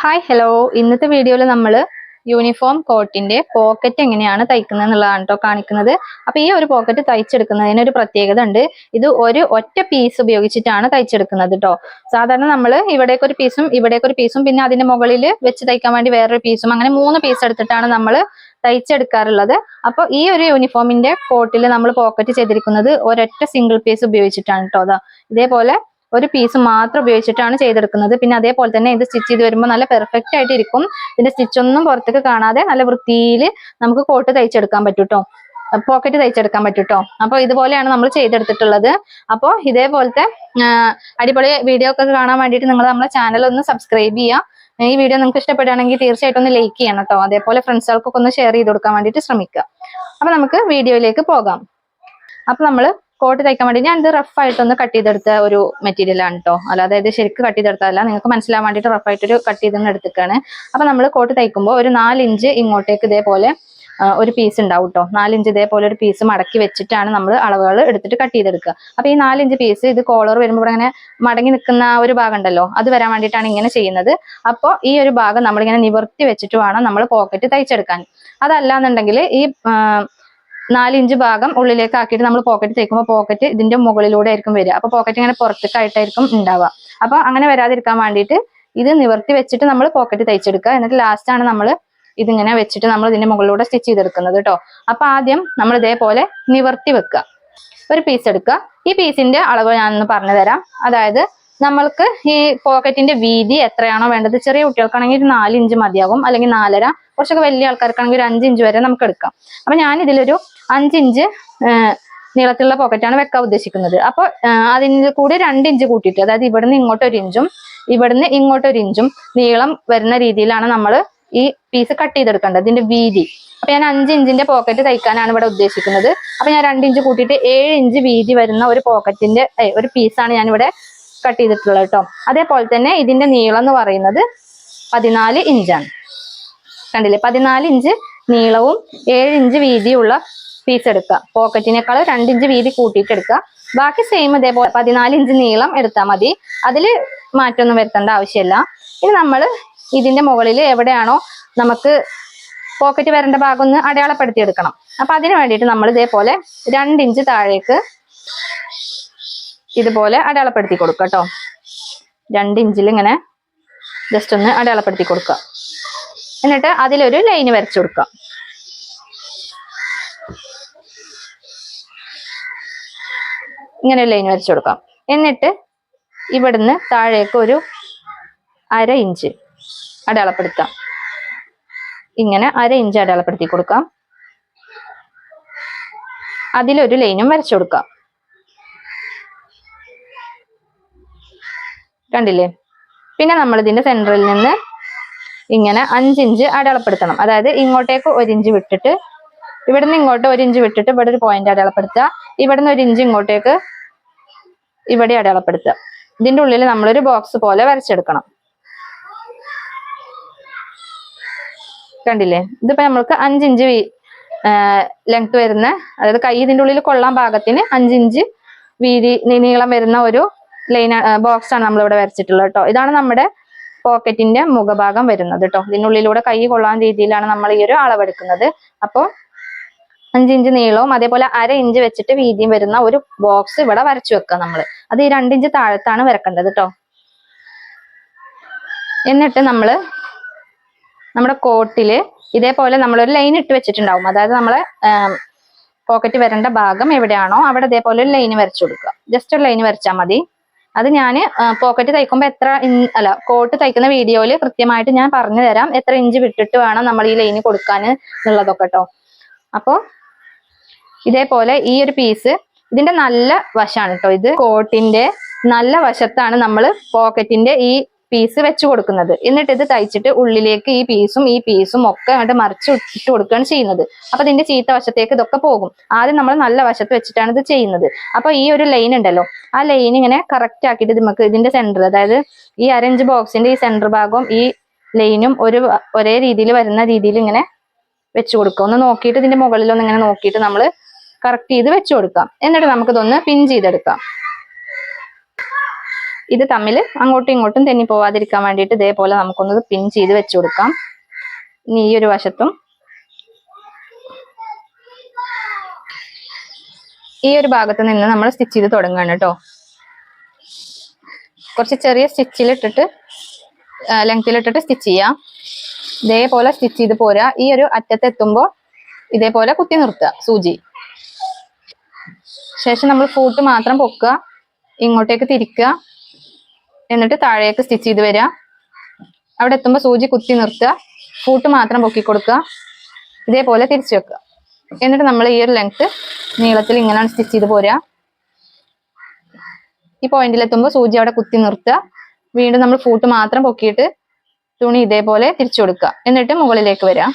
Hi hello ഇന്നത്തെ വീഡിയോയിൽ നമ്മൾ യൂണിഫോം കോട്ടിന്റെ പോക്കറ്റ് എങ്ങനെയാണ് തയ്ക്കുന്നത് എന്നുള്ളതാണ് കേട്ടോ കാണിക്കുന്നത്. അപ്പോൾ ഈ ഒരു പോക്കറ്റ് തയ്ച്ചെടുക്കുന്നതിന് ഒരു പ്രത്യേകത ഉണ്ട്. ഇത് ഒരു ഒറ്റ പീസ് ഉപയോഗിച്ചിട്ടാണ് തയ്ച്ചെടുക്കുന്നത് കേട്ടോ സാധാരണ നമ്മൾ ഇവിടേക്ക് ഒരു പീസും ഇവിടേക്ക് ഒരു പീസും പിന്നെ അതിന്റെ മുകളിൽ വെച്ച് തയ്ക്കാൻ വേണ്ടി വേറൊരു പീസും അങ്ങനെ മൂന്ന് പീസ് എടുത്തിട്ടാണ് നമ്മൾ തയ്ച്ചെടുക്കാറുള്ളത്. അപ്പോൾ ഈ ഒരു യൂണിഫോമിന്റെ കോട്ടിൽ നമ്മൾ പോക്കറ്റ് ചെയ്തിരിക്കുന്നത് ഒരൊറ്റ സിംഗിൾ പീസ് ഉപയോഗിച്ചിട്ടാണ് കേട്ടോ ഇതേപോലെ ഒരു പീസ് മാത്രം ഉപയോഗിച്ചിട്ടാണ് ചെയ്തെടുക്കുന്നത്. പിന്നെ അതേപോലെ തന്നെ ഇത് സ്റ്റിച്ച് ചെയ്ത് വരുമ്പോൾ നല്ല പെർഫെക്റ്റ് ആയിട്ട് ഇരിക്കും ഇതിന്റെ സ്റ്റിച്ച് ഒന്നും പുറത്തേക്ക് കാണാതെ നല്ല വൃത്തിയിൽ നമുക്ക് കോട്ട് തയ്ച്ചെടുക്കാൻ പറ്റൂട്ടോ. പോക്കറ്റ് തയ്ച്ചെടുക്കാൻ പറ്റും കേട്ടോ അപ്പോൾ ഇതുപോലെയാണ് നമ്മൾ ചെയ്തെടുത്തിട്ടുള്ളത്. അപ്പോൾ ഇതേപോലത്തെ അടിപൊളി വീഡിയോ ഒക്കെ കാണാൻ വേണ്ടിയിട്ട് നിങ്ങൾ നമ്മുടെ ചാനൽ ഒന്ന് സബ്സ്ക്രൈബ് ചെയ്യുക. ഈ വീഡിയോ നിങ്ങൾക്ക് ഇഷ്ടപ്പെടുകയാണെങ്കിൽ തീർച്ചയായിട്ടും ഒന്ന് ലൈക്ക് ചെയ്യണം കേട്ടോ അതേപോലെ ഫ്രണ്ട്സുകൾക്കൊക്കെ ഒന്ന് ഷെയർ ചെയ്ത് കൊടുക്കാൻ വേണ്ടിയിട്ട് ശ്രമിക്കുക. അപ്പൊ നമുക്ക് വീഡിയോയിലേക്ക് പോകാം. അപ്പൊ നമ്മൾ കോട്ട് തയ്ക്കാൻ വേണ്ടി ഞാൻ ഇത് റഫ് ആയിട്ടൊന്ന് കട്ട് ചെയ്തെടുത്ത ഒരു മെറ്റീരിയൽ ആണ് കേട്ടോ അല്ലാതെ ഇത് ശരിക്കും കട്ട് ചെയ്തെടുത്തതല്ല നിങ്ങൾക്ക് മനസ്സിലാവാൻ വേണ്ടിട്ട് റഫ് ആയിട്ടൊരു കട്ട് ചെയ്തെന്ന് എടുത്തിക്കാണ്. അപ്പൊ നമ്മൾ കോട്ട് തയ്ക്കുമ്പോൾ ഒരു നാലിഞ്ച് ഇങ്ങോട്ടേക്ക് ഇതേപോലെ ഒരു പീസ് ഉണ്ടാവും കേട്ടോ നാലിഞ്ച് ഇതേപോലെ ഒരു പീസ് മടക്കി വെച്ചിട്ടാണ് നമ്മൾ അളവുകൾ എടുത്തിട്ട് കട്ട് ചെയ്തെടുക്കുക. അപ്പൊ ഈ നാലിഞ്ച് പീസ് ഇത് കോളർ വരുമ്പോൾ ഇങ്ങനെ മടങ്ങി നിൽക്കുന്ന ഒരു ഭാഗം ഉണ്ടല്ലോ അത് വരാൻ വേണ്ടിയിട്ടാണ് ഇങ്ങനെ ചെയ്യുന്നത്. അപ്പോൾ ഈ ഒരു ഭാഗം നമ്മളിങ്ങനെ നിവർത്തി വെച്ചിട്ട് വേണം നമ്മൾ പോക്കറ്റ് തയ്ച്ചെടുക്കാൻ. അതല്ല എന്നുണ്ടെങ്കിൽ ഈ ആ, ഇഞ്ച് ഭാഗം ഉള്ളിലേക്ക് ആക്കിയിട്ട് നമ്മൾ പോക്കറ്റ് തേക്കുമ്പോൾ പോക്കറ്റ് ഇതിന്റെ മുകളിലൂടെ ആയിരിക്കും വരിക. അപ്പൊ പോക്കറ്റ് ഇങ്ങനെ പുറത്തേക്കായിട്ടായിരിക്കും ഉണ്ടാവുക. അപ്പൊ അങ്ങനെ വരാതിരിക്കാൻ വേണ്ടിയിട്ട് ഇത് നിവർത്തി വെച്ചിട്ട് നമ്മൾ പോക്കറ്റ് തയ്ച്ചെടുക്കുക എന്നിട്ട് ലാസ്റ്റ് ആണ് നമ്മൾ ഇതിങ്ങനെ വെച്ചിട്ട് നമ്മൾ ഇതിന്റെ മുകളിലൂടെ സ്റ്റിച്ച് ചെയ്തെടുക്കുന്നത് കേട്ടോ. അപ്പൊ ആദ്യം നമ്മൾ ഇതേപോലെ നിവർത്തി വെക്കുക. ഒരു പീസ് എടുക്കുക. ഈ പീസിന്റെ അളവ് ഞാനൊന്ന് പറഞ്ഞു തരാം. അതായത് നമ്മൾക്ക് ഈ പോക്കറ്റിന്റെ വീതി എത്രയാണോ വേണ്ടത് ചെറിയ കുട്ടികൾക്കാണെങ്കിൽ ഒരു നാല് ഇഞ്ച് മതിയാവും. അല്ലെങ്കിൽ നാലര. കുറച്ചൊക്കെ വലിയ ആൾക്കാർക്കാണെങ്കിൽ ഒരു അഞ്ച് ഇഞ്ച് വരെ നമുക്ക് എടുക്കാം. അപ്പൊ ഞാൻ ഇതിലൊരു അഞ്ച് ഇഞ്ച് നീളത്തിലുള്ള പോക്കറ്റാണ് വെക്കാൻ ഉദ്ദേശിക്കുന്നത്. അപ്പോൾ അതിന് കൂടെ രണ്ട് ഇഞ്ച് കൂട്ടിയിട്ട് അതായത് ഇവിടുന്ന് ഇങ്ങോട്ട് ഒരു ഇഞ്ചും ഇവിടുന്ന് ഇങ്ങോട്ട് ഒരു ഇഞ്ചും നീളം വരുന്ന രീതിയിലാണ് നമ്മൾ ഈ പീസ് കട്ട് ചെയ്തെടുക്കേണ്ടത് ഇതിന്റെ വീതി. അപ്പൊ ഞാൻ അഞ്ച് ഇഞ്ചിന്റെ പോക്കറ്റ് തയ്ക്കാനാണ് ഇവിടെ ഉദ്ദേശിക്കുന്നത്. അപ്പൊ ഞാൻ രണ്ട് ഇഞ്ച് കൂട്ടിയിട്ട് ഏഴ് ഇഞ്ച് വീതി വരുന്ന ഒരു പോക്കറ്റിന്റെ ഒരു പീസാണ് ഞാൻ ഇവിടെ കട്ട് ചെയ്തിട്ടുള്ളത് കേട്ടോ. അതേപോലെ തന്നെ ഇതിന്റെ നീളം എന്ന് പറയുന്നത് പതിനാല് ഇഞ്ചാണ്. കണ്ടില്ലേ? പതിനാല് ഇഞ്ച് നീളവും ഏഴ് ഇഞ്ച് വീതിയുള്ള പീസ് എടുക്കുക. പോക്കറ്റിനേക്കാൾ രണ്ടിഞ്ച് വീതി കൂട്ടിയിട്ട് എടുക്കുക. ബാക്കി സെയിം ഇതേപോലെ പതിനാല് ഇഞ്ച് നീളം എടുത്താൽ മതി. അതിൽ മാറ്റമൊന്നും വരുത്തേണ്ട ആവശ്യമില്ല. ഇനി നമ്മൾ ഇതിന്റെ മുകളിൽ എവിടെയാണോ നമുക്ക് പോക്കറ്റ് വരേണ്ട ഭാഗം ഒന്ന് അടയാളപ്പെടുത്തി എടുക്കണം. അപ്പം അതിന് വേണ്ടിയിട്ട് നമ്മൾ ഇതേപോലെ രണ്ടിഞ്ച് താഴേക്ക് ഇതുപോലെ അടയാളപ്പെടുത്തി കൊടുക്കുക കേട്ടോ. രണ്ടിഞ്ചിൽ ഇങ്ങനെ ജസ്റ്റ് ഒന്ന് അടയാളപ്പെടുത്തി കൊടുക്കുക. എന്നിട്ട് അതിലൊരു ലൈന് വരച്ചു കൊടുക്കുക. ഇങ്ങനെ ലൈൻ വരച്ചു കൊടുക്കാം. എന്നിട്ട് ഇവിടുന്ന് താഴേക്ക് ഒരു അര ഇഞ്ച് അടയാളപ്പെടുത്താം. ഇങ്ങനെ അര ഇഞ്ച് അടയാളപ്പെടുത്തി കൊടുക്കാം. അതിലൊരു ലൈനും വരച്ചു കൊടുക്കാം. കണ്ടില്ലേ? പിന്നെ നമ്മൾ ഇതിന്റെ സെന്ററിൽ നിന്ന് ഇങ്ങനെ അഞ്ചിഞ്ച് അടയാളപ്പെടുത്തണം. അതായത് ഇങ്ങോട്ടേക്ക് ഒരു ഇഞ്ച് വിട്ടിട്ട് ഇവിടുന്ന് ഇങ്ങോട്ട് ഒരു ഇഞ്ച് വിട്ടിട്ട് ഇവിടെ ഒരു പോയിന്റ് അടയാളപ്പെടുത്തുക. ഇവിടുന്ന് ഒരു ഇഞ്ച് ഇങ്ങോട്ടേക്ക് ഇവിടെ അടയാളപ്പെടുത്തുക. ഇതിന്റെ ഉള്ളിൽ നമ്മളൊരു ബോക്സ് പോലെ വരച്ചെടുക്കണം. കണ്ടില്ലേ? ഇതിപ്പോ നമ്മൾക്ക് അഞ്ചിഞ്ച് ലെങ്ത് വരുന്ന അതായത് കൈ ഇതിന്റെ ഉള്ളിൽ കൊള്ളാൻ പാകത്തിന് അഞ്ചിഞ്ച് വീതി നീളം വരുന്ന ഒരു ലൈൻ ബോക്സ് ആണ് നമ്മൾ ഇവിടെ വരച്ചിട്ടുള്ളത് കേട്ടോ. ഇതാണ് നമ്മുടെ പോക്കറ്റിന്റെ മുഖഭാഗം വരുന്നത് കേട്ടോ. ഇതിനുള്ളിലൂടെ കൈ കൊള്ളാൻ രീതിയിലാണ് നമ്മൾ ഈ ഒരു അളവെടുക്കുന്നത്. അപ്പോൾ അഞ്ചിഞ്ച് നീളവും അതേപോലെ അര ഇഞ്ച് വെച്ചിട്ട് വീതിയും വരുന്ന ഒരു ബോക്സ് ഇവിടെ വരച്ചു വെക്കുക നമ്മൾ അത് ഈ രണ്ടിഞ്ച് താഴത്താണ് വരക്കേണ്ടത് കേട്ടോ എന്നിട്ട് നമ്മൾ നമ്മുടെ കോട്ടിൽ ഇതേപോലെ നമ്മളൊരു ലൈൻ ഇട്ട് വെച്ചിട്ടുണ്ടാവും. അതായത് നമ്മളെ പോക്കറ്റ് വരേണ്ട ഭാഗം എവിടെയാണോ അവിടെ ഇതേപോലെ ഒരു ലൈൻ വരച്ചു കൊടുക്കുക. ജസ്റ്റ് ഒരു ലൈൻ വരച്ചാൽ മതി. അത് ഞാൻ പോക്കറ്റ് തയ്ക്കുമ്പോൾ എത്ര അല്ല കോട്ട് തയ്ക്കുന്ന വീഡിയോയിൽ കൃത്യമായിട്ട് ഞാൻ പറഞ്ഞു തരാം എത്ര ഇഞ്ച് വിട്ടിട്ട് വേണം നമ്മൾ ഈ ലൈന് കൊടുക്കാൻ എന്നുള്ളതൊക്കെ കേട്ടോ അപ്പോൾ ഇതേപോലെ ഈ ഒരു പീസ് ഇതിന്റെ നല്ല വശമാണ് കേട്ടോ ഇത് കോട്ടിന്റെ നല്ല വശത്താണ് നമ്മൾ പോക്കറ്റിന്റെ ഈ പീസ് വെച്ച് കൊടുക്കുന്നത്. എന്നിട്ട് ഇത് തയ്ച്ചിട്ട് ഉള്ളിലേക്ക് ഈ പീസും ഈ പീസും ഒക്കെ അങ്ങോട്ട് മറിച്ച് ഇട്ട് കൊടുക്കുകയാണ് ചെയ്യുന്നത്. അപ്പൊ ഇതിന്റെ ചീത്ത വശത്തേക്ക് ഇതൊക്കെ പോകും. ആദ്യം നമ്മൾ നല്ല വശത്ത് വെച്ചിട്ടാണ് ഇത് ചെയ്യുന്നത്. അപ്പൊ ഈ ഒരു ലൈൻ ഉണ്ടല്ലോ ആ ലൈൻ ഇങ്ങനെ കറക്റ്റ് ആക്കിയിട്ട് നമുക്ക് ഇതിന്റെ സെന്റർ അതായത് ഈ അരഞ്ച് ബോക്സിന്റെ ഈ സെന്റർ ഭാഗവും ഈ ലൈനും ഒരു ഒരേ രീതിയിൽ വരുന്ന രീതിയിൽ ഇങ്ങനെ വെച്ചു കൊടുക്കുക. ഒന്ന് നോക്കിയിട്ട് ഇതിന്റെ മുകളിലൊന്ന് ഇങ്ങനെ നോക്കിയിട്ട് നമ്മൾ കറക്റ്റ് ചെയ്ത് വെച്ചു കൊടുക്കാം. എന്നിട്ട് നമുക്കിതൊന്ന് പിൻ ചെയ്തെടുക്കാം. ഇത് തമ്മിൽ അങ്ങോട്ടും ഇങ്ങോട്ടും തെന്നി പോവാതിരിക്കാൻ വേണ്ടിയിട്ട് ഇതേപോലെ നമുക്കൊന്ന് പിൻ ചെയ്ത് വെച്ചു കൊടുക്കാം. ഇനി ഈ ഒരു വശത്തും. ഈ ഒരു ഭാഗത്ത് നിന്ന് നമ്മൾ സ്റ്റിച്ച് ചെയ്ത് തുടങ്ങുകയാണ് കേട്ടോ. കുറച്ച് ചെറിയ സ്റ്റിച്ചിലിട്ടിട്ട് ലെങ്തിലിട്ടിട്ട് സ്റ്റിച്ച് ചെയ്യാം. ഇതേപോലെ സ്റ്റിച്ച് ചെയ്ത് പോരാ. ഈ ഒരു അറ്റത്തെത്തുമ്പോൾ ഇതേപോലെ കുത്തി നിർത്തുക സൂചി. ശേഷം നമ്മൾ ഫൂട്ട് മാത്രം പൊക്കുക. ഇങ്ങോട്ടേക്ക് തിരിക്കുക. എന്നിട്ട് താഴേക്ക് സ്റ്റിച്ച് ചെയ്ത് വരിക. അവിടെ എത്തുമ്പോൾ സൂചി കുത്തി നിർത്തുക. ഫൂട്ട് മാത്രം പൊക്കി കൊടുക്കുക. ഇതേപോലെ തിരിച്ചു വെക്കുക. എന്നിട്ട് നമ്മൾ ഈ ഒരു ലെങ്ത് നീളത്തിൽ ഇങ്ങനെയാണ് സ്റ്റിച്ച് ചെയ്ത് പോരുക. ഈ പോയിന്റിൽ എത്തുമ്പോൾ സൂചി അവിടെ കുത്തി നിർത്തുക. വീണ്ടും നമ്മൾ ഫൂട്ട് മാത്രം പൊക്കിയിട്ട് തുണി ഇതേപോലെ തിരിച്ചു കൊടുക്കുക. എന്നിട്ട് മുകളിലേക്ക് വരിക.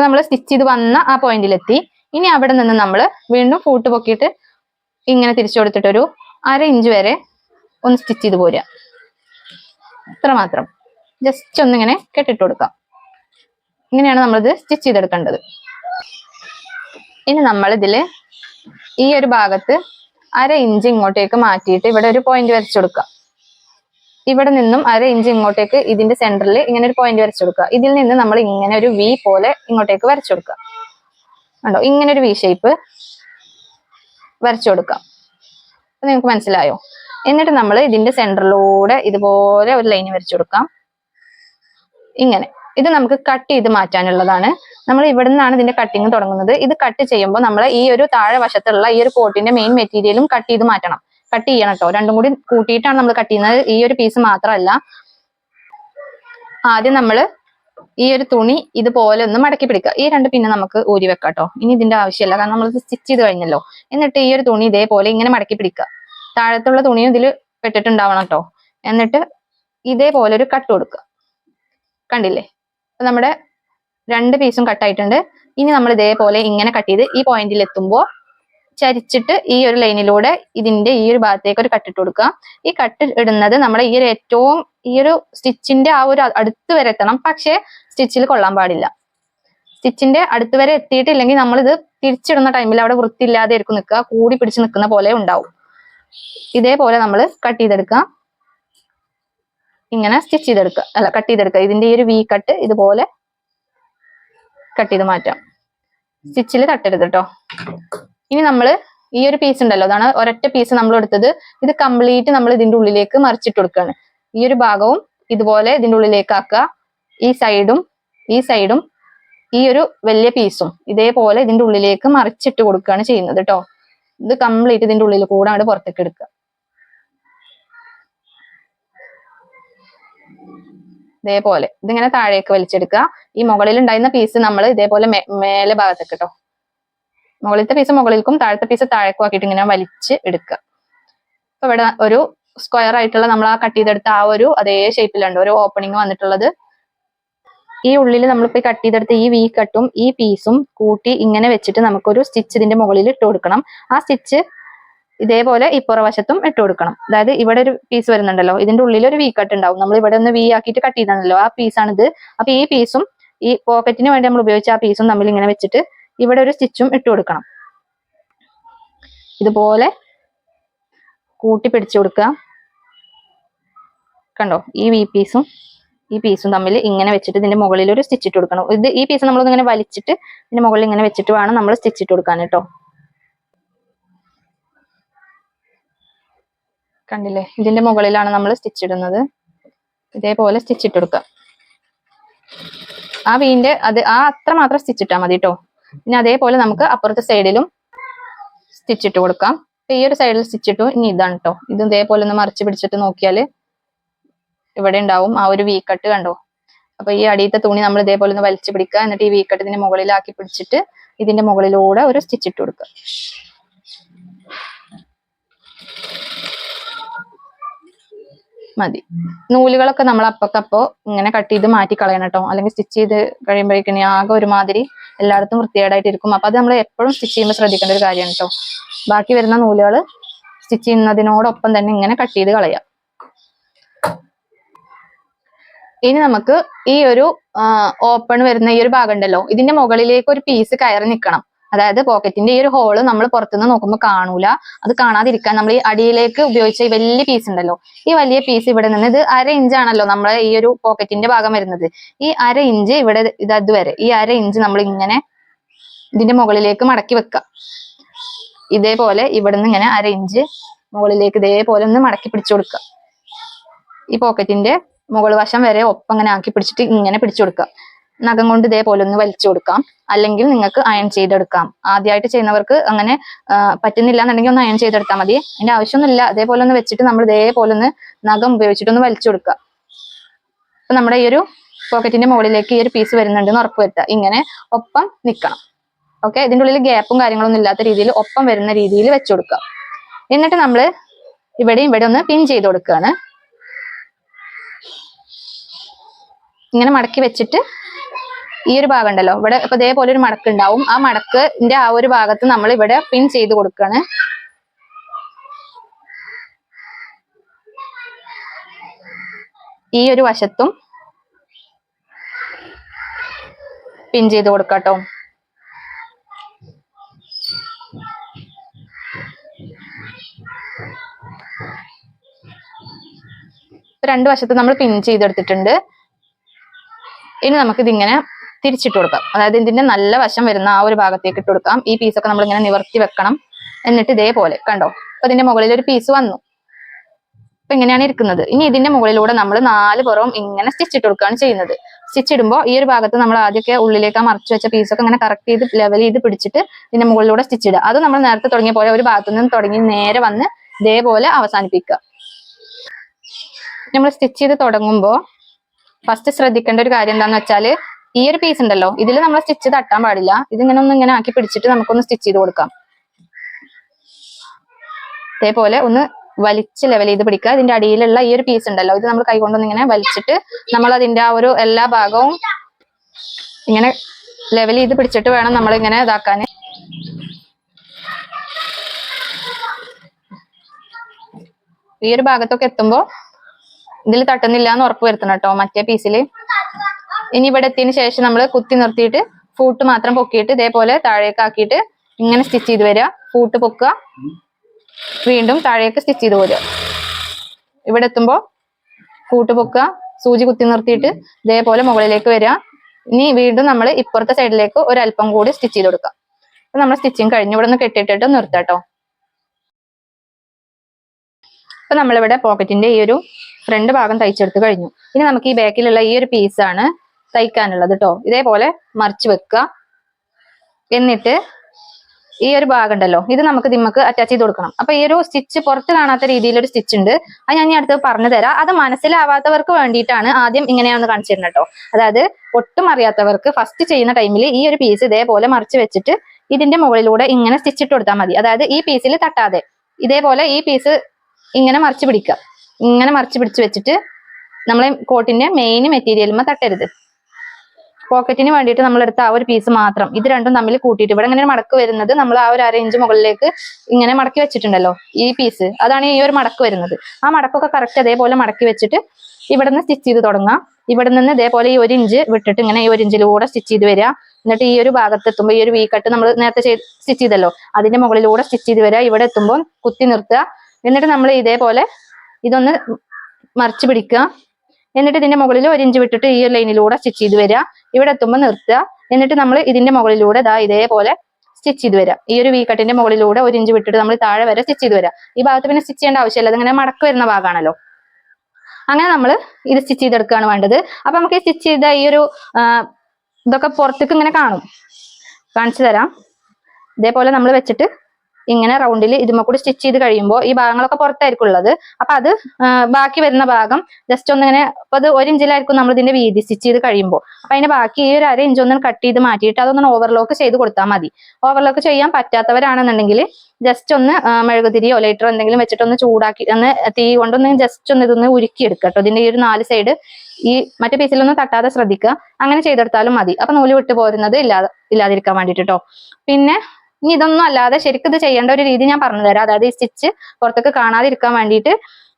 അപ്പൊ നമ്മൾ സ്റ്റിച്ച് ചെയ്ത് വന്ന ആ പോയിന്റിലെത്തി ഇനി അവിടെ നിന്ന് നമ്മൾ വീണ്ടും ഫൂട്ട് പൊക്കിയിട്ട് ഇങ്ങനെ തിരിച്ചു കൊടുത്തിട്ടൊരു അര ഇഞ്ച് വരെ ഒന്ന് സ്റ്റിച്ച് ചെയ്ത് പോരുക. ഇത്ര മാത്രം. ജസ്റ്റ് ഒന്നിങ്ങനെ കെട്ടിട്ട് കൊടുക്കാം ഇങ്ങനെയാണ് നമ്മളിത് സ്റ്റിച്ച് ചെയ്തെടുക്കേണ്ടത്. ഇനി നമ്മൾ ഇതിൽ ഈ ഒരു ഭാഗത്ത് അര ഇഞ്ച് ഇങ്ങോട്ടേക്ക് മാറ്റിയിട്ട് ഇവിടെ ഒരു പോയിന്റ് വരച്ചു കൊടുക്കുക. ഇവിടെ നിന്നും അര ഇഞ്ച് ഇങ്ങോട്ടേക്ക് ഇതിന്റെ സെന്ററിൽ ഇങ്ങനെ ഒരു പോയിന്റ് വരച്ചു കൊടുക്കുക. ഇതിൽ നിന്ന് നമ്മൾ ഇങ്ങനെ ഒരു വി പോലെ ഇങ്ങോട്ടേക്ക് വരച്ചു കൊടുക്കുക. കണ്ടോ? ഇങ്ങനെ ഒരു വി ഷേപ്പ് വരച്ചു കൊടുക്കാം അപ്പൊ നിങ്ങൾക്ക് മനസ്സിലായോ? എന്നിട്ട് നമ്മൾ ഇതിന്റെ സെന്ററിലൂടെ ഇതുപോലെ ഒരു ലൈൻ വരച്ചു കൊടുക്കാം. ഇങ്ങനെ. ഇത് നമുക്ക് കട്ട് ചെയ്ത് മാറ്റാനുള്ളതാണ്. നമ്മൾ ഇവിടെ നിന്നാണ് ഇതിന്റെ കട്ടിങ് തുടങ്ങുന്നത്. ഇത് കട്ട് ചെയ്യുമ്പോൾ നമ്മൾ ഈ ഒരു താഴെ വശത്തുള്ള ഈ ഒരു കോട്ടിന്റെ മെയിൻ മെറ്റീരിയലും കട്ട് ചെയ്ത് മാറ്റണം. കട്ട് ചെയ്യണം കേട്ടോ രണ്ടും കൂടി കൂട്ടിയിട്ടാണ് നമ്മൾ കട്ട് ചെയ്യുന്നത്. ഈ ഒരു പീസ് മാത്രമല്ല. ആദ്യം നമ്മൾ ഈ ഒരു തുണി ഇതുപോലെ ഒന്ന് മടക്കി പിടിക്കുക. ഈ രണ്ട് പിന്നെ നമുക്ക് ഊരി വെക്കാം കേട്ടോ ഇനി ഇതിന്റെ ആവശ്യമില്ല. കാരണം നമ്മൾ സ്റ്റിച്ച് ചെയ്ത് കഴിഞ്ഞല്ലോ. എന്നിട്ട് ഈ ഒരു തുണി ഇതേപോലെ ഇങ്ങനെ മടക്കി പിടിക്കുക. താഴത്തുള്ള തുണിയും ഇതിൽ പെട്ടിട്ടുണ്ടാവണം കേട്ടോ എന്നിട്ട് ഇതേപോലെ ഒരു കട്ട് കൊടുക്കുക. കണ്ടില്ലേ? അപ്പൊ നമ്മുടെ രണ്ട് പീസും കട്ടായിട്ടുണ്ട് ഇനി നമ്മൾ ഇതേപോലെ ഇങ്ങനെ കട്ട് ചെയ്ത് ഈ പോയിന്റിൽ എത്തുമ്പോൾ ചരിച്ചിട്ട് ഈ ഒരു ലൈനിലൂടെ ഇതിന്റെ ഈ ഒരു ഭാഗത്തേക്ക് ഒരു കട്ടിട്ട് കൊടുക്കുക. ഈ കട്ട് ഇടുന്നത് നമ്മുടെ ഈ ഒരു ഏറ്റവും ഈ ഒരു സ്റ്റിച്ചിന്റെ ആ ഒരു അടുത്ത് വരെ എത്തണം. പക്ഷേ സ്റ്റിച്ചിൽ കൊള്ളാൻ പാടില്ല. സ്റ്റിച്ചിന്റെ അടുത്ത് വരെ എത്തിയിട്ടില്ലെങ്കിൽ നമ്മളിത് തിരിച്ചിടുന്ന ടൈമിൽ അവിടെ വൃത്തിയില്ലാതെ ആയിരിക്കും നിൽക്കുക. കൂടി പിടിച്ച് നിൽക്കുന്ന പോലെ ഉണ്ടാവും. ഇതേപോലെ നമ്മൾ കട്ട് ചെയ്തെടുക്കുക. ഇങ്ങനെ സ്റ്റിച്ച് ചെയ്തെടുക്കുക. അല്ല കട്ട് ചെയ്തെടുക്കുക. ഇതിന്റെ ഈ ഒരു വി കട്ട് ഇതുപോലെ കട്ട് ചെയ്ത് മാറ്റാം. സ്റ്റിച്ചിൽ തട്ടരുത് കേട്ടോ ഇനി നമ്മൾ ഈ ഒരു പീസ് ഉണ്ടല്ലോ അതാണ് ഒരൊറ്റ പീസ് നമ്മൾ എടുത്തത്. ഇത് കംപ്ലീറ്റ് നമ്മൾ ഇതിന്റെ ഉള്ളിലേക്ക് മറിച്ചിട്ട് കൊടുക്കുകയാണ് ഈ ഒരു ഭാഗവും ഇതുപോലെ ഇതിന്റെ ഉള്ളിലേക്ക് ആക്കുക. ഈ സൈഡും ഈ സൈഡും ഈ ഒരു വലിയ പീസും ഇതേപോലെ ഇതിന്റെ ഉള്ളിലേക്ക് മറിച്ചിട്ട് കൊടുക്കുകയാണ് ചെയ്യുന്നത് കേട്ടോ ഇത് കംപ്ലീറ്റ് ഇതിന്റെ ഉള്ളിൽ കൂടെ അങ്ങോട്ട് പുറത്തേക്ക് എടുക്കുക. ഇതേപോലെ ഇതിങ്ങനെ താഴേക്ക് വലിച്ചെടുക്കുക. ഈ മുകളിൽ ഉണ്ടായിരുന്ന പീസ് നമ്മൾ ഇതേപോലെ മേലെ ഭാഗത്തേക്ക് കേട്ടോ മുകളിലത്തെ പീസ് മുകളിലേക്കും താഴത്തെ പീസ് താഴേക്കും ആക്കിയിട്ട് ഇങ്ങനെ വലിച്ച് എടുക്കുക. അപ്പൊ ഇവിടെ ഒരു സ്ക്വയർ ആയിട്ടുള്ള നമ്മൾ ആ കട്ട് ചെയ്തെടുത്ത ആ ഒരു അതേ ഷേപ്പിലുണ്ട് ഒരു ഓപ്പണിംഗ് വന്നിട്ടുള്ളത്. ഈ ഉള്ളിൽ നമ്മളിപ്പോ കട്ട് ചെയ്തെടുത്ത ഈ വി കട്ടും ഈ പീസും കൂട്ടി ഇങ്ങനെ വെച്ചിട്ട് നമുക്കൊരു സ്റ്റിച്ച് ഇതിന്റെ മുകളിൽ ഇട്ട് കൊടുക്കണം. ആ സ്റ്റിച്ച് ഇതേപോലെ ഇപ്പുറവശത്തും ഇട്ട് കൊടുക്കണം. അതായത് ഇവിടെ ഒരു പീസ് വരുന്നുണ്ടല്ലോ ഇതിന്റെ ഉള്ളിൽ ഒരു വി കട്ട് ഉണ്ടാവും. നമ്മൾ ഇവിടെ ഒന്ന് വി ആക്കിയിട്ട് കട്ട് ചെയ്താണല്ലോ ആ പീസാണിത് അപ്പൊ ഈ പീസും ഈ പോക്കറ്റിന് വേണ്ടി നമ്മൾ ഉപയോഗിച്ച ആ പീസും തമ്മിൽ ഇങ്ങനെ വെച്ചിട്ട് ഇവിടെ ഒരു സ്റ്റിച്ചും ഇട്ട് കൊടുക്കണം. ഇതുപോലെ കൂട്ടി പിടിച്ചു കൊടുക്കുക. കണ്ടോ? ഈ വി പീസും ഈ പീസും തമ്മിൽ ഇങ്ങനെ വെച്ചിട്ട് ഇതിന്റെ മുകളിൽ ഒരു സ്റ്റിച്ച് ഇട്ട് കൊടുക്കണം. ഇത് ഈ പീസ് നമ്മൾ ഇങ്ങനെ വലിച്ചിട്ട് ഇതിന്റെ മുകളിൽ ഇങ്ങനെ വെച്ചിട്ട് വേണം നമ്മൾ സ്റ്റിച്ച് ഇട്ട് കൊടുക്കാൻ കേട്ടോ. കണ്ടില്ലേ? ഇതിന്റെ മുകളിലാണ് നമ്മൾ സ്റ്റിച്ച് ഇടുന്നത്. ഇതേപോലെ സ്റ്റിച്ച് ഇട്ട് കൊടുക്കുക. ആ വീന്റെ അത് ആ അത്ര മാത്രം സ്റ്റിച്ച് ഇട്ടാൽ മതി കേട്ടോ. പിന്നെ അതേപോലെ നമുക്ക് അപ്പുറത്തെ സൈഡിലും സ്റ്റിച്ച് ഇട്ട് കൊടുക്കാം. അപ്പൊ ഈ ഒരു സൈഡിൽ സ്റ്റിച്ച് ഇട്ടു. ഇനി ഇതാണ് കേട്ടോ ഇത് ഇതേപോലെ ഒന്ന് മറിച്ച് പിടിച്ചിട്ട് നോക്കിയാൽ ഇവിടെ ഉണ്ടാവും. ആ ഒരു വീക്കട്ട് കണ്ടോ? അപ്പൊ ഈ അടിയത്തെ തുണി നമ്മൾ ഇതേപോലെ ഒന്ന് വലിച്ചു പിടിക്കുക. എന്നിട്ട് ഈ വീക്കട്ട് ഇതിന്റെ മുകളിലാക്കി പിടിച്ചിട്ട് ഇതിന്റെ മുകളിലൂടെ ഒരു സ്റ്റിച്ച് ഇട്ട് കൊടുക്കുക. മതി. നൂലുകളൊക്കെ നമ്മൾ അപ്പക്കപ്പോ ഇങ്ങനെ കട്ട് ചെയ്ത് മാറ്റി കളയണം കേട്ടോ അല്ലെങ്കിൽ സ്റ്റിച്ച് ചെയ്ത് കഴിയുമ്പോഴേക്കും ആകെ ഒരുമാതിരി എല്ലായിടത്തും വൃത്തിയേടായിട്ട് ഇരിക്കും അപ്പൊ അത് നമ്മൾ എപ്പോഴും സ്റ്റിച്ച് ചെയ്യുമ്പോൾ ശ്രദ്ധിക്കേണ്ട ഒരു കാര്യമാണ് കേട്ടോ ബാക്കി വരുന്ന നൂലുകൾ സ്റ്റിച്ച് ചെയ്യുന്നതിനോടൊപ്പം തന്നെ ഇങ്ങനെ കട്ട് ചെയ്ത് കളയാം. ഇനി നമുക്ക് ഈ ഒരു ഓപ്പൺ വരുന്ന ഈ ഒരു ഭാഗം ഉണ്ടല്ലോ. ഇതിന്റെ മുകളിലേക്ക് ഒരു പീസ് കയറി നിൽക്കണം അതായത് പോക്കറ്റിന്റെ ഈ ഒരു ഹോൾ നമ്മൾ പുറത്തുനിന്ന് നോക്കുമ്പോൾ കാണൂല. അത് കാണാതിരിക്കാൻ നമ്മൾ ഈ അടിയിലേക്ക് ഉപയോഗിച്ച ഈ വലിയ പീസ് ഉണ്ടല്ലോ. ഈ വലിയ പീസ് ഇവിടെ നിന്ന് ഇത് അര ഇഞ്ച് ആണല്ലോ നമ്മളെ ഈ ഒരു പോക്കറ്റിന്റെ ഭാഗം വരുന്നത്. ഈ അര ഇഞ്ച് ഇവിടെ ഇത് അതുവരെ ഈ അര ഇഞ്ച് നമ്മൾ ഇങ്ങനെ ഇതിന്റെ മുകളിലേക്ക് മടക്കി വെക്കുക ഇതേപോലെ ഇവിടെ നിന്ന് ഇങ്ങനെ അര ഇഞ്ച് മുകളിലേക്ക് ഇതേപോലെ ഒന്ന് മടക്കി പിടിച്ചു കൊടുക്കുക ഈ പോക്കറ്റിന്റെ മുകൾ വശം വരെ ഒപ്പം ഇങ്ങനെ ആക്കി പിടിച്ചിട്ട് ഇങ്ങനെ പിടിച്ചു കൊടുക്കുക നഖം കൊണ്ട് ഇതേപോലെ ഒന്ന് വലിച്ചു കൊടുക്കാം. അല്ലെങ്കിൽ നിങ്ങൾക്ക് അയൺ ചെയ്തെടുക്കാം. ആദ്യമായിട്ട് ചെയ്യുന്നവർക്ക് അങ്ങനെ പറ്റുന്നില്ല എന്നുണ്ടെങ്കിൽ ഒന്ന് അയൺ ചെയ്തെടുത്താൽ മതി. അതിന്റെ ആവശ്യമൊന്നുമില്ല. അതേപോലെ ഒന്ന് വെച്ചിട്ട് നമ്മൾ ഇതേപോലെ ഒന്ന് നഖം ഉപയോഗിച്ചിട്ട് ഒന്ന് വലിച്ചു കൊടുക്കുക. അപ്പൊ നമ്മുടെ ഈ ഒരു പോക്കറ്റിന്റെ മുകളിലേക്ക് ഈ ഒരു പീസ് വരുന്നുണ്ടെന്ന് ഉറപ്പ് വരുത്തുക ഇങ്ങനെ ഒപ്പം നിൽക്കണം. ഓക്കെ ഇതിന്റെ ഉള്ളിൽ ഗ്യാപ്പും കാര്യങ്ങളൊന്നും ഇല്ലാത്ത രീതിയിൽ ഒപ്പം വരുന്ന രീതിയിൽ വെച്ചു കൊടുക്കുക. എന്നിട്ട് നമ്മൾ ഇവിടെയും ഇവിടെ ഒന്ന് പിൻ ചെയ്ത് കൊടുക്കുകയാണ്. ഇങ്ങനെ മടക്കി വെച്ചിട്ട് ഈ ഒരു ഭാഗം ഉണ്ടല്ലോ ഇവിടെ ഇപ്പൊ ഇതേപോലെ ഒരു മടക്ക് ഉണ്ടാവും. ആ മടക്കിന്റെ ആ ഒരു ഭാഗത്ത് നമ്മൾ ഇവിടെ പിൻ ചെയ്ത് കൊടുക്കുകയാണ് ഈ ഒരു വശത്തും പിൻ ചെയ്ത് കൊടുക്കട്ടോ രണ്ട് വശത്ത് നമ്മൾ പിൻ ചെയ്തെടുത്തിട്ടുണ്ട്. ഇനി നമുക്ക് ഇതിങ്ങനെ തിരിച്ചിട്ട് കൊടുക്കാം. അതായത് ഇതിന്റെ നല്ല വശം വരുന്ന ആ ഒരു ഭാഗത്തേക്ക് ഇട്ട് കൊടുക്കാം. ഈ പീസൊക്കെ നമ്മൾ ഇങ്ങനെ നിവർത്തി വെക്കണം. എന്നിട്ട് ഇതേപോലെ കണ്ടോ? അപ്പൊ ഇതിന്റെ മുകളിൽ ഒരു പീസ് വന്നു. അപ്പൊ ഇങ്ങനെയാണ് ഇരിക്കുന്നത്. ഇനി ഇതിന്റെ മുകളിലൂടെ നമ്മൾ നാല് പുറവും ഇങ്ങനെ സ്റ്റിച്ച് ഇട്ട് കൊടുക്കുകയാണ് ചെയ്യുന്നത്. സ്റ്റിച്ച് ഇടുമ്പോൾ ഈ ഒരു ഭാഗത്ത് നമ്മൾ ആദ്യമൊക്കെ ഉള്ളിലേക്ക് മറച്ചു വെച്ച പീസൊക്കെ ഇങ്ങനെ കറക്റ്റ് ചെയ്ത് ലെവൽ ചെയ്ത് പിടിച്ചിട്ട് ഇതിന്റെ മുകളിലൂടെ സ്റ്റിച്ച് ഇടുക. അത് നമ്മൾ നേരത്തെ തുടങ്ങിയ പോലെ ഒരു ഭാഗത്തു നിന്ന് തുടങ്ങി നേരെ വന്ന് ഇതേപോലെ അവസാനിപ്പിക്കുക. നമ്മൾ സ്റ്റിച്ച് ചെയ്ത് തുടങ്ങുമ്പോൾ ഫസ്റ്റ് ശ്രദ്ധിക്കേണ്ട ഒരു കാര്യം എന്താണെന്ന് വെച്ചാൽ ഈ ഒരു പീസ് ഉണ്ടല്ലോ ഇതിൽ നമ്മൾ സ്റ്റിച്ച് തട്ടാൻ പാടില്ല. ഇതിങ്ങനെ ഒന്ന് ഇങ്ങനെ ആക്കി പിടിച്ചിട്ട് നമുക്കൊന്ന് സ്റ്റിച്ച് ചെയ്ത് കൊടുക്കാം. അതേപോലെ ഒന്ന് വലിച്ച് ലെവൽ ചെയ്ത് പിടിക്കുക. ഇതിന്റെ അടിയിലുള്ള ഈ ഒരു പീസ് ഉണ്ടല്ലോ. ഇത് നമ്മൾ കൈകൊണ്ടൊന്ന് ഇങ്ങനെ വലിച്ചിട്ട് നമ്മൾ അതിന്റെ ആ ഒരു എല്ലാ ഭാഗവും ഇങ്ങനെ ലെവൽ ചെയ്ത് പിടിച്ചിട്ട് വേണം നമ്മൾ ഇങ്ങനെ ഇതാക്കാൻ ഈ ഒരു ഭാഗത്തൊക്കെ എത്തുമ്പോൾ ഇതിൽ തട്ടുന്നില്ല എന്ന് ഉറപ്പ് വരുത്തണം കേട്ടോ മറ്റേ പീസിൽ ഇനി ഇവിടെ ശേഷം നമ്മൾ കുത്തി നിർത്തിയിട്ട് ഫൂട്ട് മാത്രം പൊക്കിയിട്ട് ഇതേപോലെ താഴേക്ക് ആക്കിയിട്ട് ഇങ്ങനെ സ്റ്റിച്ച് ചെയ്ത് വരിക. ഫൂട്ട് പൊക്കുക. വീണ്ടും താഴേക്ക് സ്റ്റിച്ച് ചെയ്ത് പോരുക. ഇവിടെ എത്തുമ്പോൾ ഫൂട്ട് പൊക്കുക. സൂചി കുത്തി നിർത്തിയിട്ട് ഇതേപോലെ മുകളിലേക്ക് വരിക. ഇനി വീണ്ടും നമ്മൾ ഇപ്പുറത്തെ സൈഡിലേക്ക് ഒരല്പം കൂടി സ്റ്റിച്ച് ചെയ്ത് കൊടുക്കാം അപ്പൊ നമ്മൾ സ്റ്റിച്ചിങ് കഴിഞ്ഞ് ഇവിടെ നിന്ന് കെട്ടിയിട്ടിട്ട് നിർത്താട്ടോ അപ്പൊ നമ്മളിവിടെ പോക്കറ്റിന്റെ ഈ ഒരു ഫ്രണ്ട് ഭാഗം തയ്ച്ചെടുത്ത് കഴിഞ്ഞു. ഇനി നമുക്ക് ഈ ബാക്കിലുള്ള ഈ ഒരു പീസാണ് തയ്ക്കാനുള്ളത് കേട്ടോ ഇതേപോലെ മറിച്ച് വെക്കുക എന്നിട്ട് ഈ ഒരു ഭാഗം ഉണ്ടല്ലോ ഇത് നമുക്ക് ദിമ്മക്ക് അറ്റാച്ച് ചെയ്ത് കൊടുക്കണം. അപ്പൊ ഈ ഒരു സ്റ്റിച്ച് പുറത്ത് കാണാത്ത രീതിയിൽ ഒരു സ്റ്റിച്ച് ഉണ്ട്. അത് ഞാൻ അടുത്ത് പറഞ്ഞു തരാം. അത് മനസ്സിലാവാത്തവർക്ക് വേണ്ടിയിട്ടാണ് ആദ്യം ഇങ്ങനെയാണെന്ന് കാണിച്ചു തരുന്നത് കേട്ടോ അതായത് ഒട്ടും അറിയാത്തവർക്ക് ഫസ്റ്റ് ചെയ്യുന്ന ടൈമിൽ ഈ ഒരു പീസ് ഇതേപോലെ മറിച്ച് വെച്ചിട്ട് ഇതിന്റെ മുകളിലൂടെ ഇങ്ങനെ സ്റ്റിച്ച് ഇട്ട് കൊടുത്താൽ മതി. അതായത് ഈ പീസിൽ തട്ടാതെ. ഇതേപോലെ ഈ പീസ് ഇങ്ങനെ മറിച്ച് പിടിക്കുക ഇങ്ങനെ മറിച്ച് പിടിച്ച് വെച്ചിട്ട് നമ്മളെ കോട്ടിന്റെ മെയിൻ മെറ്റീരിയലുമ്പോൾ തട്ടരുത്. പോക്കറ്റിന് വേണ്ടിയിട്ട് നമ്മൾ എടുത്ത ആ ഒരു പീസ് മാത്രം. ഇത് രണ്ടും തമ്മിൽ കൂട്ടിയിട്ട്. ഇവിടെ ഇങ്ങനെ മടക്ക് വരുന്നത് നമ്മൾ ആ ഒരു അര ഇഞ്ച് മുകളിലേക്ക് ഇങ്ങനെ മടക്കി വെച്ചിട്ടുണ്ടല്ലോ ഈ പീസ് അതാണ് ഈ ഒരു മടക്ക് വരുന്നത്. ആ മടക്കൊക്കെ കറക്റ്റ് അതേപോലെ മടക്കി വെച്ചിട്ട് ഇവിടെ നിന്ന് സ്റ്റിച്ച് ചെയ്ത് തുടങ്ങാം. ഇവിടെ നിന്ന് ഇതേപോലെ ഈ ഒരു ഇഞ്ച് വിട്ടിട്ട് ഇങ്ങനെ ഈ ഒരു ഇഞ്ചിലൂടെ സ്റ്റിച്ച് ചെയ്ത് വരിക. എന്നിട്ട് ഈ ഒരു ഭാഗത്ത് എത്തുമ്പോൾ ഈ ഒരു വീ കട്ട് നമ്മൾ നേരത്തെ സ്റ്റിച്ച് ചെയ്തല്ലോ. അതിന്റെ മുകളിലൂടെ സ്റ്റിച്ച് ചെയ്ത് വരിക. ഇവിടെ എത്തുമ്പോൾ കുത്തി നിർത്തുക. എന്നിട്ട് നമ്മൾ ഇതേപോലെ ഇതൊന്ന് മറിച്ച് പിടിക്കുക. എന്നിട്ട് ഇതിന്റെ മുകളിൽ ഒരു ഇഞ്ച് വിട്ടിട്ട് ഈ ഒരു ലൈനിലൂടെ സ്റ്റിച്ച് ചെയ്ത് വരിക. ഇവിടെ എത്തുമ്പോൾ നിർത്തുക. എന്നിട്ട് നമ്മൾ ഇതിന്റെ മുകളിലൂടെ ഇതാ ഇതേപോലെ സ്റ്റിച്ച് ചെയ്ത് വരിക. ഈ ഒരു വി കട്ടിന്റെ മുകളിലൂടെ ഒരു ഇഞ്ച് വിട്ടിട്ട് നമ്മൾ താഴെ വരെ സ്റ്റിച്ച് ചെയ്ത് വരിക. ഈ ഭാഗത്ത് പിന്നെ സ്റ്റിച്ച് ചെയ്യേണ്ട ആവശ്യമില്ല. അതിങ്ങനെ മടക്ക് വരുന്ന ഭാഗമാണല്ലോ. അങ്ങനെ നമ്മൾ ഇത് സ്റ്റിച്ച് ചെയ്തെടുക്കുകയാണ് വേണ്ടത്. അപ്പൊ നമുക്ക് ഈ സ്റ്റിച്ച് ചെയ്ത ഈ ഒരു ഇതൊക്കെ പുറത്തേക്ക് ഇങ്ങനെ കാണും. കാണിച്ചു തരാം. ഇതേപോലെ നമ്മൾ വെച്ചിട്ട് ഇങ്ങനെ റൗണ്ടിൽ ഇതുമ്മ കൂടി സ്റ്റിച്ച് ചെയ്ത് കഴിയുമ്പോൾ ഈ ഭാഗങ്ങളൊക്കെ പുറത്തായിരിക്കും ഉള്ളത് അപ്പൊ അത് ബാക്കി വരുന്ന ഭാഗം ജസ്റ്റ് ഒന്ന് ഇങ്ങനെ അപ്പൊ അത് ഒരു ഇഞ്ചിലായിരിക്കും നമ്മൾ ഇതിന്റെ വീതി സ്റ്റിച്ച് ചെയ്ത് കഴിയുമ്പോൾ അപ്പൊ അതിന്റെ ബാക്കി ഈ ഒരു അര ഇഞ്ച് ഒന്നും കട്ട് ചെയ്ത് മാറ്റിയിട്ട് അതൊന്ന് ഓവർലോക്ക് ചെയ്ത് കൊടുത്താൽ മതി. ഓവർലോക്ക് ചെയ്യാൻ പറ്റാത്തവരാണെന്നുണ്ടെങ്കിൽ ജസ്റ്റ് ഒന്ന് മെഴുകുതിരിയോ ലൈറ്ററോ എന്തെങ്കിലും വെച്ചിട്ട് ഒന്ന് ചൂടാക്കി ഒന്ന് തീ കൊണ്ടൊന്ന് ജസ്റ്റ് ഒന്ന് ഇതൊന്ന് ഉരുക്കി എടുക്കുക കേട്ടോ. ഇതിന്റെ ഈ ഒരു നാല് സൈഡ് ഈ മറ്റേ പീസിലൊന്നും തട്ടാതെ ശ്രദ്ധിക്കുക. അങ്ങനെ ചെയ്തെടുത്താലും മതി. അപ്പൊ നൂൽ വിട്ടു പോരുന്നത് ഇല്ലാതെ ഇല്ലാതിരിക്കാൻ വേണ്ടിട്ട് കേട്ടോ. പിന്നെ ഇനി ഇതൊന്നും അല്ലാതെ ശരിക്കും ഇത് ചെയ്യേണ്ട ഒരു രീതി ഞാൻ പറഞ്ഞു തരാം. അതായത് ഈ സ്റ്റിച്ച് പുറത്തേക്ക് കാണാതിരിക്കാൻ വേണ്ടിയിട്ട്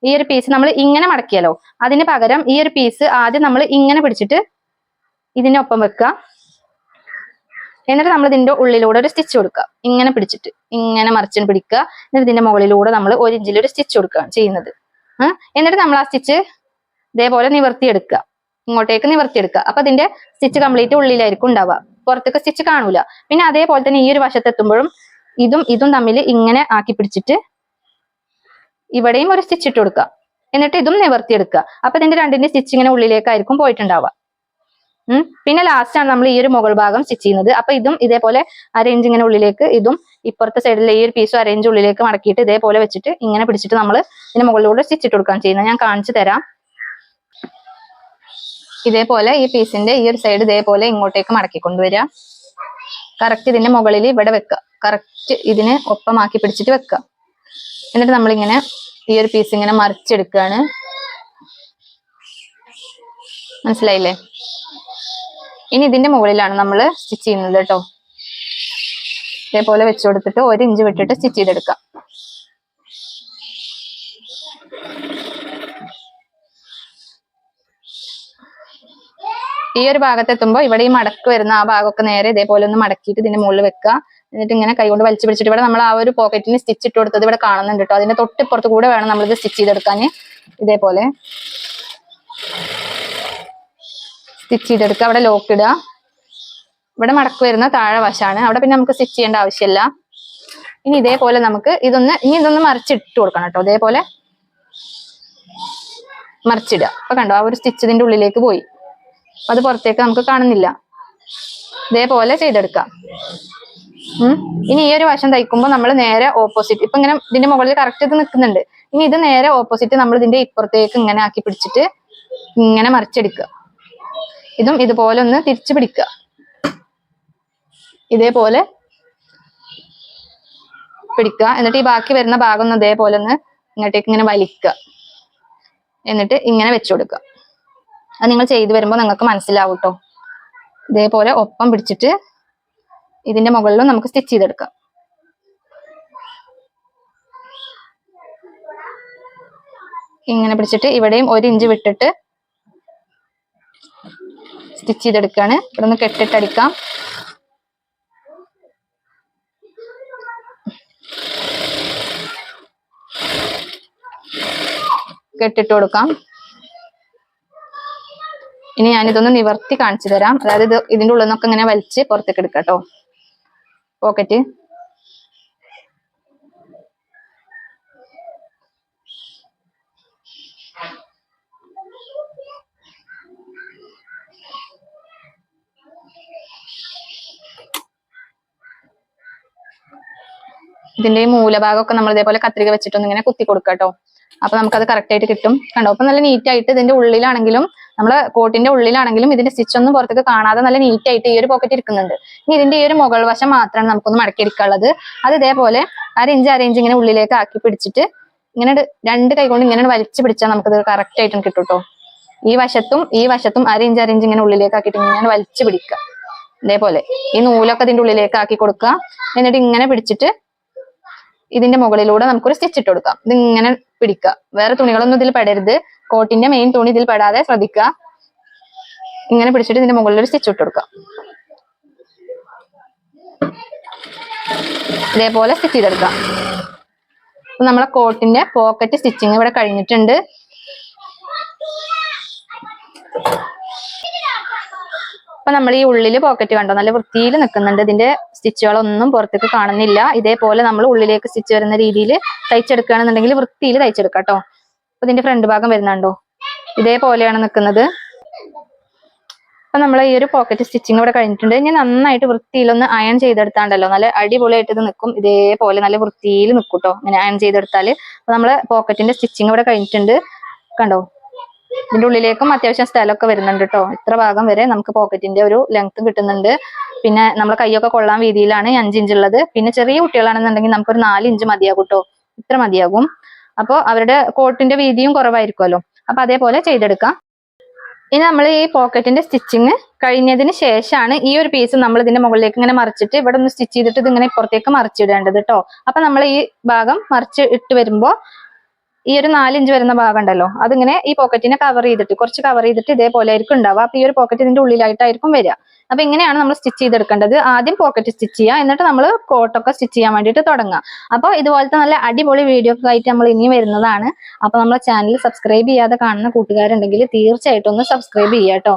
ഈ ഒരു പീസ് നമ്മൾ ഇങ്ങനെ മടക്കിയല്ലോ അതിന് പകരം ഈ ഒരു പീസ് ആദ്യം നമ്മൾ ഇങ്ങനെ പിടിച്ചിട്ട് ഇതിനൊപ്പം വെക്കുക. എന്നിട്ട് നമ്മൾ ഇതിന്റെ ഉള്ളിലൂടെ ഒരു സ്റ്റിച്ച് കൊടുക്കുക. ഇങ്ങനെ പിടിച്ചിട്ട് ഇങ്ങനെ മറിച്ചിട്ട് പിടിക്കുക. എന്നിട്ട് ഇതിന്റെ മുകളിലൂടെ നമ്മൾ ഒരു ഇഞ്ചിൽ ഒരു സ്റ്റിച്ച് കൊടുക്കുക ചെയ്യുന്നത്. എന്നിട്ട് നമ്മൾ ആ സ്റ്റിച്ച് ഇതേപോലെ നിവർത്തിയെടുക്കുക. ഇങ്ങോട്ടേക്ക് നിവർത്തിയെടുക്കുക. അപ്പൊ അതിന്റെ സ്റ്റിച്ച് കംപ്ലീറ്റ് ഉള്ളിലായിരിക്കും ഉണ്ടാവുക. പുറത്തേക്ക് സ്റ്റിച്ച് കാണൂല. പിന്നെ അതേപോലെ തന്നെ ഈ ഒരു വശത്ത് എത്തുമ്പോഴും ഇതും ഇതും തമ്മിൽ ഇങ്ങനെ ആക്കി പിടിച്ചിട്ട് ഇവിടെയും ഒരു സ്റ്റിച്ച് ഇട്ട് കൊടുക്കുക. എന്നിട്ട് ഇതും നിവർത്തിയെടുക്കുക. അപ്പൊ ഇതിന്റെ രണ്ടിന്റെ സ്റ്റിച്ച് ഇങ്ങനെ ഉള്ളിലേക്കായിരിക്കും പോയിട്ടുണ്ടാവുക. ഉം. പിന്നെ ലാസ്റ്റ് ആണ് നമ്മൾ ഈ ഒരു മുകൾ ഭാഗം സ്റ്റിച്ച് ചെയ്യുന്നത്. അപ്പൊ ഇതും ഇതേപോലെ അരേഞ്ച് ഇങ്ങനെ ഉള്ളിലേക്ക് ഇതും ഇപ്പുറത്തെ സൈഡിലെ ഈ ഒരു പീസും അറേഞ്ച് ഉള്ളിലേക്ക് മടക്കിയിട്ട് ഇതേപോലെ വെച്ചിട്ട് ഇങ്ങനെ പിടിച്ചിട്ട് നമ്മൾ ഇതിന്റെ മുകളിലൂടെ സ്റ്റിച്ച് ഇട്ട് കൊടുക്കാൻ ചെയ്യുന്നത്. ഞാൻ കാണിച്ചു തരാം. ഇതേപോലെ ഈ പീസിന്റെ ഈ ഒരു സൈഡ് ഇതേപോലെ ഇങ്ങോട്ടേക്ക് മടക്കി കൊണ്ടുവരിക കറക്റ്റ് ഇതിന്റെ മുകളിൽ ഇവിടെ വെക്കുക. കറക്റ്റ് ഇതിന് ഒപ്പമാക്കി പിടിച്ചിട്ട് വെക്കുക. എന്നിട്ട് നമ്മളിങ്ങനെ ഈ ഒരു പീസ് ഇങ്ങനെ മറിച്ചെടുക്കുകയാണ്. മനസ്സിലായില്ലേ? ഇനി ഇതിന്റെ മുകളിലാണ് നമ്മൾ സ്റ്റിച്ച് ചെയ്യുന്നത് കേട്ടോ. ഇതേപോലെ വെച്ചു കൊടുത്തിട്ട് ഒരു ഇഞ്ച് വിട്ടിട്ട് സ്റ്റിച്ച് ചെയ്തെടുക്കാം ഈ ഒരു ഭാഗത്ത് എത്തുമ്പോൾ ഇവിടെ ഈ മടക്ക് വരുന്ന ആ ഭാഗമൊക്കെ നേരെ ഇതേപോലെ ഒന്ന് മടക്കിയിട്ട് ഇതിന്റെ മുകളിൽ വെക്കുക. എന്നിട്ട് ഇങ്ങനെ കൈകൊണ്ട് വലിച്ചു പിടിച്ചിട്ട് ഇവിടെ നമ്മൾ ആ ഒരു പോക്കറ്റിന് സ്റ്റിച്ച് ഇട്ട് കൊടുത്തത് ഇവിടെ കാണുന്നുണ്ട് കേട്ടോ അതിന്റെ തൊട്ടിപ്പുറത്ത് കൂടെ വേണം നമ്മളിത് സ്റ്റിച്ച് ചെയ്തെടുക്കാൻ ഇതേപോലെ സ്റ്റിച്ച് ചെയ്തെടുക്കുക. അവിടെ ലോക്ക് ഇടുക. ഇവിടെ മടക്ക് വരുന്ന താഴെ വശമാണ് അവിടെ പിന്നെ നമുക്ക് സ്റ്റിച്ച് ചെയ്യേണ്ട ആവശ്യമില്ല. ഇനി ഇതേപോലെ നമുക്ക് ഇതൊന്ന് ഇനി ഇതൊന്ന് മറിച്ചിട്ട് കൊടുക്കണം കേട്ടോ ഇതേപോലെ മറിച്ചിടുക. അപ്പൊ കണ്ടോ ആ ഒരു സ്റ്റിച്ച് ഇതിന്റെ ഉള്ളിലേക്ക് പോയി. അത് പുറത്തേക്ക് നമുക്ക് കാണുന്നില്ല. ഇതേപോലെ ചെയ്തെടുക്കാം. ഇനി ഈ ഒരു വശം തയ്ക്കുമ്പോൾ നമ്മൾ നേരെ ഓപ്പോസിറ്റ് ഇപ്പൊ ഇങ്ങനെ ഇതിന്റെ മുകളിൽ കറക്റ്റ് ഇത് നിൽക്കുന്നുണ്ട് ഇനി ഇത് നേരെ ഓപ്പോസിറ്റ് നമ്മൾ ഇതിന്റെ ഇപ്പുറത്തേക്ക് ഇങ്ങനെ ആക്കി പിടിച്ചിട്ട് ഇങ്ങനെ മറിച്ചെടുക്കുക. ഇതും ഇതുപോലെ ഒന്ന് തിരിച്ചു പിടിക്കുക. ഇതേപോലെ പിടിക്കുക. എന്നിട്ട് ഈ ബാക്കി വരുന്ന ഭാഗം ഒന്ന് ഇതേപോലെ ഒന്ന് ഇങ്ങോട്ടേക്ക് ഇങ്ങനെ വലിക്കുക. എന്നിട്ട് ഇങ്ങനെ വെച്ചു കൊടുക്കുക. അത് നിങ്ങൾ ചെയ്തു വരുമ്പോൾ നിങ്ങൾക്ക് മനസ്സിലാവും കേട്ടോ ഇതേപോലെ ഒപ്പം പിടിച്ചിട്ട് ഇതിന്റെ മുകളിലും നമുക്ക് സ്റ്റിച്ച് ചെയ്തെടുക്കാം. ഇങ്ങനെ പിടിച്ചിട്ട് ഇവിടെയും ഒരു ഇഞ്ച് വിട്ടിട്ട് സ്റ്റിച്ച് ചെയ്തെടുക്കുകയാണ് ഇവിടെ ഒന്ന് കെട്ടിട്ടടിക്കാം കെട്ടിട്ട് കൊടുക്കാം. ഇനി ഞാനിതൊന്ന് നിവർത്തി കാണിച്ചു തരാം. അതായത് ഇത് ഇതിന്റെ ഉള്ളിൽ നിന്നൊക്കെ ഇങ്ങനെ വലിച്ച് പുറത്തേക്ക് എടുക്കാം പോക്കറ്റ് ഇതിന്റെ മൂലഭാഗമൊക്കെ നമ്മൾ ഇതേപോലെ കത്രിക വെച്ചിട്ടൊന്ന് ഇങ്ങനെ കുത്തി കൊടുക്കാം കേട്ടോ. അപ്പൊ നമുക്കത് കറക്റ്റ് ആയിട്ട് കിട്ടും. കണ്ടോ? അപ്പൊ നല്ല നീറ്റായിട്ട് ഇതിന്റെ ഉള്ളിലാണെങ്കിലും നമ്മളെ കോട്ടിന്റെ ഉള്ളിലാണെങ്കിലും ഇതിന്റെ സ്റ്റിച്ച് ഒന്നും പുറത്തേക്ക് കാണാതെ നല്ല നീറ്റ് ആയിട്ട് ഈ ഒരു പോക്കറ്റ് ഇരിക്കുന്നുണ്ട്. ഇനി ഇതിന്റെ ഈ ഒരു മുകൾ വശം മാത്രമാണ് നമുക്കൊന്ന് മടക്കി എടുക്കാനുള്ളത് അത് ഇതേപോലെ അരഞ്ച് അരഞ്ച് ഇങ്ങനെ ഉള്ളിലേക്ക് ആക്കി പിടിച്ചിട്ട് ഇങ്ങനെ രണ്ട് കൈ കൊണ്ട് ഇങ്ങനെ വലിച്ചു പിടിച്ചാൽ നമുക്കിത് കറക്റ്റ് ആയിട്ടും കേട്ടോ. ഈ വശത്തും ഈ വശത്തും അരഞ്ച് അരഞ്ച് ഇങ്ങനെ ഉള്ളിലേക്ക് ആക്കിയിട്ട് ഇങ്ങനെ വലിച്ചു പിടിക്കുക. ഇതേപോലെ. ഈ നൂലൊക്കെ ഇതിന്റെ ഉള്ളിലേക്ക് ആക്കി കൊടുക്കുക. എന്നിട്ട് ഇങ്ങനെ പിടിച്ചിട്ട് ഇതിന്റെ മുകളിലൂടെ നമുക്കൊരു സ്റ്റിച്ച് ഇട്ട് കൊടുക്കാം. ഇത് ഇങ്ങനെ പിടിക്കുക. വേറെ തുണികളൊന്നും ഇതിൽ പെടരുത്. കോട്ടിന്റെ മെയിൻ തുണി ഇതിൽ പെടാതെ ശ്രദ്ധിക്കുക. ഇങ്ങനെ പിടിച്ചിട്ട് ഇതിന്റെ മുകളിൽ ഒരു സ്റ്റിച്ച് ഇട്ട് കൊടുക്കാം. ഇതേപോലെ സ്റ്റിച്ച് ചെയ്തെടുക്കാം. അപ്പൊ നമ്മളെ കോട്ടിന്റെ പോക്കറ്റ് സ്റ്റിച്ചിങ് ഇവിടെ കഴിഞ്ഞിട്ടുണ്ട്. അപ്പൊ നമ്മൾ ഈ ഉള്ളിൽ പോക്കറ്റ് കണ്ടോ? നല്ല വൃത്തിയിൽ നിൽക്കുന്നുണ്ട് ഇതിന്റെ സ്റ്റിച്ചുകളൊന്നും പുറത്തേക്ക് കാണുന്നില്ല. ഇതേപോലെ നമ്മൾ ഉള്ളിലേക്ക് സ്റ്റിച്ച് വരുന്ന രീതിയിൽ തയ്ച്ചെടുക്കുകയാണെന്നുണ്ടെങ്കിൽ വൃത്തിയിൽ തയ്ച്ചെടുക്കാം കേട്ടോ അപ്പൊ ഇതിന്റെ ഫ്രണ്ട് ഭാഗം വരുന്നുണ്ടോ? ഇതേപോലെയാണ് നിൽക്കുന്നത് അപ്പൊ നമ്മൾ ഈ ഒരു പോക്കറ്റ് സ്റ്റിച്ചിങ് ഇവിടെ കഴിഞ്ഞിട്ടുണ്ട്. ഇനി നന്നായിട്ട് വൃത്തിയിലൊന്ന് അയൺ ചെയ്തെടുത്താണ്ടല്ലോ. നല്ല അടിപൊളിയായിട്ട് ഇത് നിൽക്കും ഇതേപോലെ നല്ല വൃത്തിയിൽ നിൽക്കും കേട്ടോ ഇങ്ങനെ അയൺ ചെയ്തെടുത്താൽ അപ്പൊ നമ്മൾ പോക്കറ്റിന്റെ സ്റ്റിച്ചിങ് ഇവിടെ കഴിഞ്ഞിട്ടുണ്ട്. കണ്ടോ? ഇതിന്റെ ഉള്ളിലേക്കും അത്യാവശ്യം സ്ഥലമൊക്കെ വരുന്നുണ്ട് കേട്ടോ ഇത്ര ഭാഗം വരെ നമുക്ക് പോക്കറ്റിന്റെ ഒരു ലെങ്ത് കിട്ടുന്നുണ്ട്. പിന്നെ നമ്മളെ കൈയൊക്കെ കൊള്ളാൻ വീതിയിലാണ് ഈ അഞ്ച് ഇഞ്ച് ഉള്ളത്. പിന്നെ ചെറിയ കുട്ടികളാണെന്നുണ്ടെങ്കിൽ നമുക്കൊരു നാല് ഇഞ്ച് മതിയാകും കേട്ടോ ഇത്ര മതിയാകും. അപ്പോൾ അവരുടെ കോട്ടിന്റെ വീതിയും കുറവായിരിക്കുമല്ലോ. അപ്പൊ അതേപോലെ ചെയ്തെടുക്കാം. ഇനി നമ്മൾ ഈ പോക്കറ്റിന്റെ സ്റ്റിച്ചിങ് കഴിഞ്ഞതിന് ശേഷമാണ് ഈ ഒരു പീസ് നമ്മൾ ഇതിന്റെ മുകളിലേക്ക് ഇങ്ങനെ മറിച്ചിട്ട് ഇവിടെ ഒന്ന് സ്റ്റിച്ച് ചെയ്തിട്ട് ഇത് ഇങ്ങനെ ഇപ്പുറത്തേക്ക് മറിച്ചിടേണ്ടത് കേട്ടോ അപ്പൊ നമ്മൾ ഈ ഭാഗം മറിച്ച് ഇട്ട് വരുമ്പോൾ ഈ ഒരു നാലിഞ്ച് വരുന്ന ഭാഗം ഉണ്ടല്ലോ അതിങ്ങനെ ഈ പോക്കറ്റിനെ കവർ ചെയ്തിട്ട് കുറച്ച് കവർ ചെയ്തിട്ട് ഇതേപോലെ ആയിരിക്കും ഉണ്ടാവുക. അപ്പൊ ഈ ഒരു പോക്കറ്റ് ഇതിന്റെ ഉള്ളിലായിട്ടായിരിക്കും വരിക. അപ്പൊ ഇങ്ങനെയാണ് നമ്മൾ സ്റ്റിച്ച് ചെയ്തെടുക്കേണ്ടത്. ആദ്യം പോക്കറ്റ് സ്റ്റിച്ച് ചെയ്യുക എന്നിട്ട് നമ്മൾ കോട്ടൊക്കെ സ്റ്റിച്ച് ചെയ്യാൻ വേണ്ടിയിട്ട് തുടങ്ങുക. അപ്പോൾ ഇതുപോലത്തെ നല്ല അടിപൊളി വീഡിയോ ഒക്കെ ആയിട്ട് നമ്മൾ ഇനിയും വരുന്നതാണ്. അപ്പൊ നമ്മളെ ചാനൽ സബ്സ്ക്രൈബ് ചെയ്യാതെ കാണുന്ന കൂട്ടുകാരുണ്ടെങ്കിൽ തീർച്ചയായിട്ടും ഒന്ന് സബ്സ്ക്രൈബ് ചെയ്യാട്ടോ കേട്ടോ